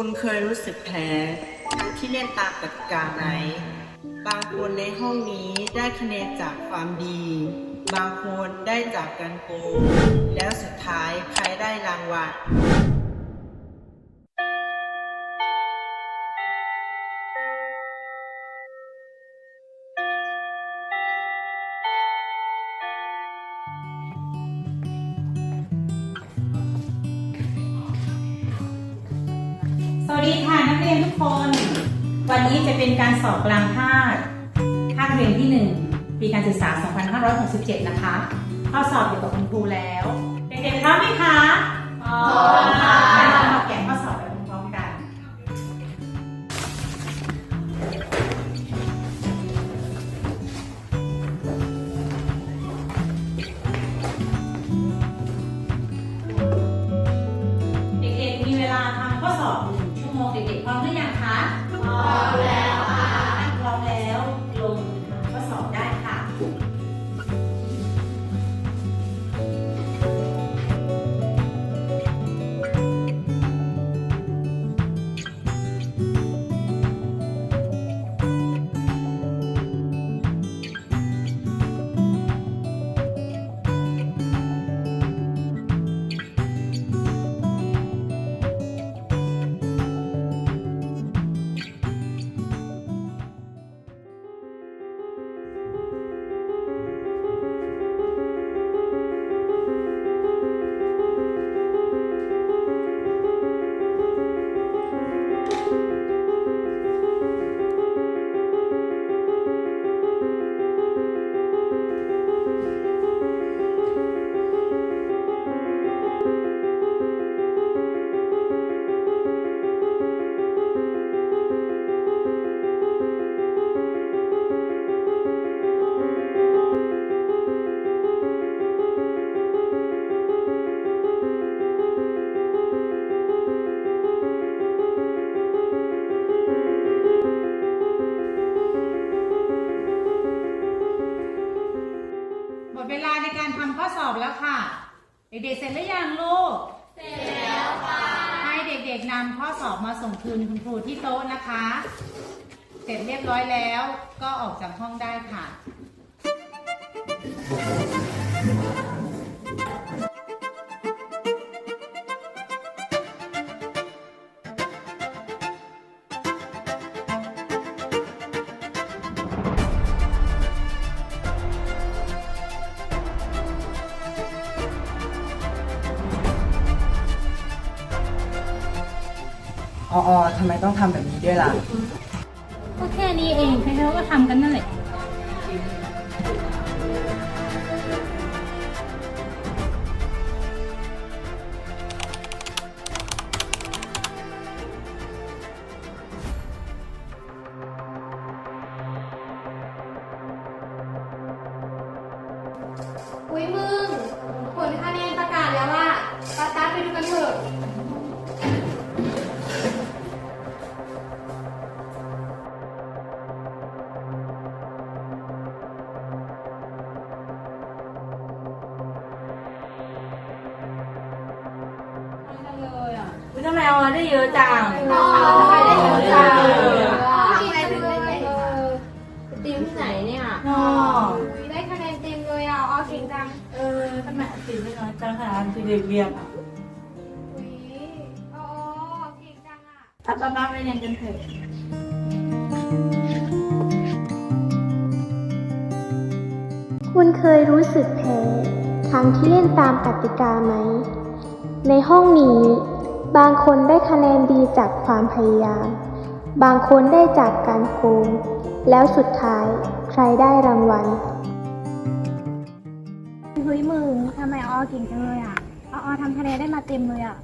คุณเคยรู้สึกแพ้ทั้งที่เล่นตามกติกาไหม บางคนในห้องนี้ได้คะแนนจากความดี บางคนได้จากการโกง แล้วสุดท้ายใครได้รางวัล วัสดีค่ะนักเรียนทุกคน วันนี้จะเป็นการสอบกลางภาคภาคเรียนที่ 1 ปีการศึกษา 2567 นะคะข้อสอบอยู่กับคุณครูแล้ว เด็กๆพร้อมไหมคะพร้อมค่ะ มดเวลาในการทำข้อสอบแล้วค่ะ เด็กๆเสร็จหรือยังลูก เสร็จแล้วค่ะ ให้เด็กๆนำข้อสอบมาส่งคืนคุณครูที่โต๊ะนะคะ เสร็จเรียบร้อยแล้วก็ออกจากห้องได้ค่ะ อออทำไมต้องทำแบบนี้ด้วยล่ะ ก็แค่นี้เองใครๆก็ทำกันนั่นแหละ อุ้ยมึง ทำไมเอามาได้เยอะจังอ๋อทำไมได้เยอะจังทำไมถึงได้เยอะติมที่ไหนเนี่ยอ๋ออุ้ยได้คะแนนเต็มเลยอะอ๋อเก่งจัง เออทำไมติดไม่น้อยจังค่ะที่เด็กเรียนอะอุ้ยอ๋อเก่งจังอะถ้าป้าป้าไปเรียนกันเถอะคุณเคยรู้สึกแพ้ทั้งที่เล่นตามกติกาไหม ในห้องนี้ บางคนได้คะแนนดีจากความพยายาม บางคนได้จากการโกง แล้วสุดท้ายใครได้รางวัล เฮ้ยมึงทำไมอ๋อเก่งจังเลยอะอ๋อทำคะแนนได้มาเต็มเลยอะ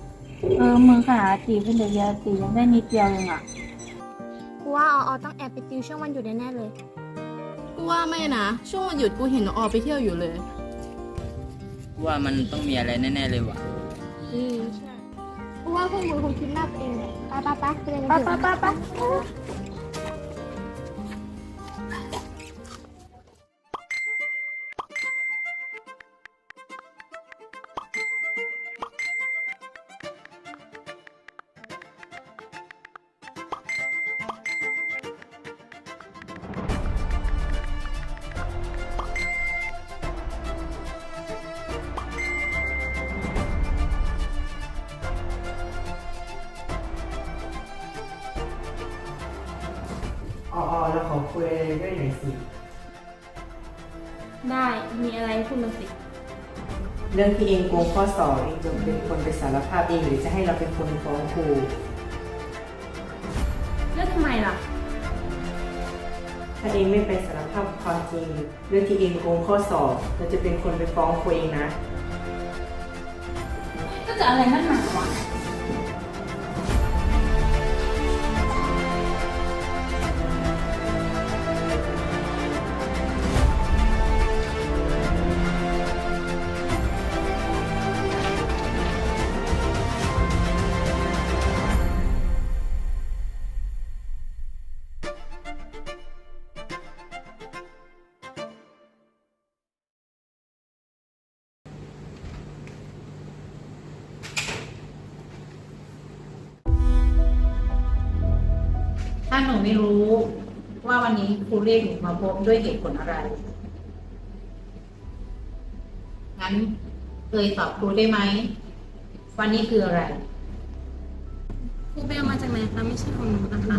เออมือขาตีเป็นเด็กเรียนตียังได้นิดเดียวเองอะ กูว่าอ๋อต้องแอบไปติวช่วงวันหยุดแน่ๆเลย กูว่าไม่นะ ช่วงวันหยุดกูเห็นน้องออไปเที่ยวอยู่เลย ว่ามันต้องมีอะไรแน่ ๆ เลยว่ะ อืมใช่กู ว่าพวกมึงคงคิดมากเองไปไปไปไปไปไป คุยอะไรด้วยหน่อยสิ ได้มีอะไรพูดมาสิ เรื่องที่เองโกงข้อสอบเองจะเป็นคนไปสารภาพเองหรือจะให้เราเป็นคนฟ้องครู แล้วทำไมล่ะ ถ้าเองไม่ไปสารภาพความจริง เรื่องที่เองโกงข้อสอบเราจะเป็นคนไปฟ้องครูเองนะ ก็จะอะไรนักหนาวะ ถ้าหนูไม่รู้ว่าวันนี้ครูเรียกหนูมาพบด้วยเหตุผลอะไร งั้นเอ่ยตอบครูได้ไหม วันนี้คืออะไร ครูไปเอามาจากไหนคะไม่ใช่ของหนูนะคะ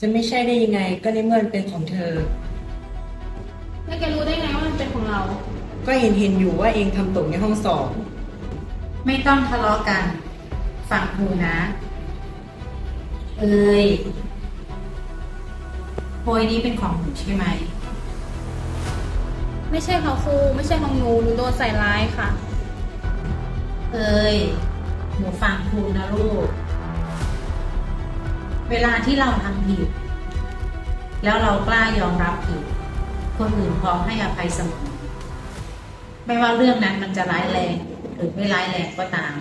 จะไม่ใช่ได้ยังไงก็ในเมื่อมันเป็นของเธอ แล้วแกรู้ได้ไงว่ามันเป็นของเรา ก็เห็นเห็นอยู่ว่าเองทำตกในห้องสอบ ไม่ต้องทะเลาะกัน ฟังครูนะ เอ่ยโพยนี้เป็นของหนูใช่ไหม ไม่ใช่ของครู ไม่ใช่ของหนูหนูโดนใส่ร้ายค่ะ เอ่ยหนูฟังครูนะลูก เวลาที่เราทำผิด แล้วเรากล้ายอมรับผิด คนอื่นพร้อมให้อภัยเสมอ ไม่ว่าเรื่องนั้นมันจะร้ายแรงหรือไม่ร้ายแรงก็ตาม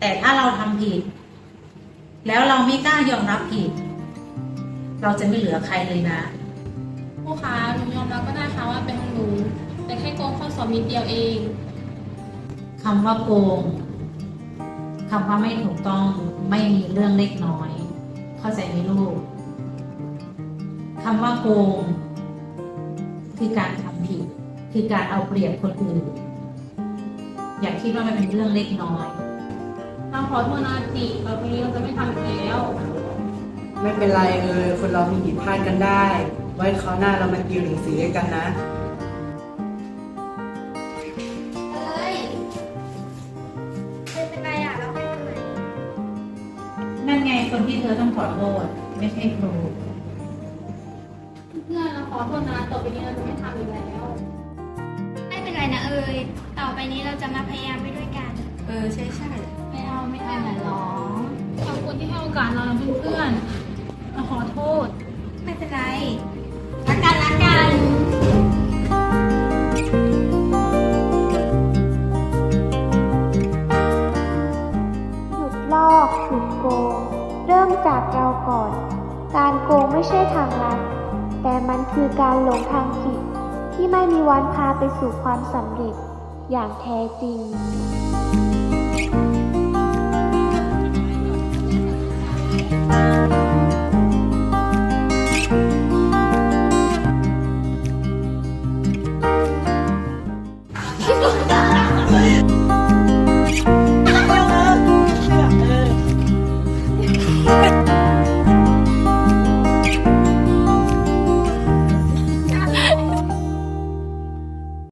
แต่ถ้าเราทำผิด แล้วเราไม่กล้ายอมรับผิด เราจะไม่เหลือใครเลยนะครูคะหนูยอมรับก็ได้ค่ะว่าเป็นของหนูแต่แค่โกงข้อสอบนิดเดียวเองคำว่าโกงคำว่าไม่ถูกต้องไม่มีเรื่องเล็กน้อย เข้าใจไหมลูกคำว่าโกง คือการทำผิด คือการเอาเปรียบคนอื่น อย่าคิดว่ามันเป็นเรื่องเล็กน้อย เราขอโทษนะจิต่อไปนี้เราจะไม่ทำอีกแล้ว ไม่เป็นไรเออคนเรามีผิดพลาดกันได้ ไว้คราวหน้าเรามาติวหนังสือด้วยกันนะเอ้ยเป็นไรอะเราให้ทำไมนั่นไงคนที่เธอต้องขอโทษ ไม่ใช่ครู เพื่อนเราขอโทษนะต่อไปนี้เราจะไม่ทำอีกแล้ว ไม่เป็นไรนะเอ้ยต่อไปนี้เราจะมาพยายามไปด้วยกัน เออใช่ใช่ไม่ เอาไม่เอาไหนร้องขอบคุณที่ให้โอกาสเรานะเพื่อนๆเราขอโทษ ไม่เป็นไรรักกันรักกันหยุดลอกหยุดโกง เริ่มจากเราก่อน การโกงไม่ใช่ทางลัดแต่มันคือการหลงทางผิดที่ไม่มีวันพาไปสู่ความสำเร็จอย่างแท้จริง